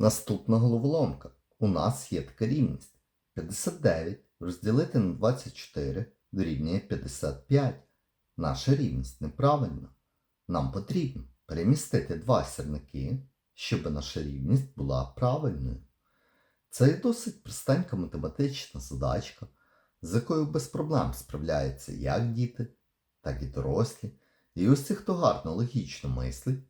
Наступна головоломка. У нас є така рівність. 59 розділити на 24 дорівнює 55. Наша рівність неправильна. Нам потрібно перемістити два сірники, щоб наша рівність була правильною. Це є досить простенька математична задачка, з якою без проблем справляються як діти, так і дорослі. І усі, хто гарно логічно мислить,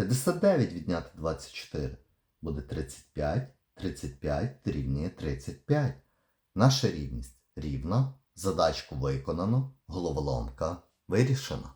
59 відняти 24 буде 35, 35 дорівнює 35. Наша рівність рівна, задачку виконано, головоломка вирішена.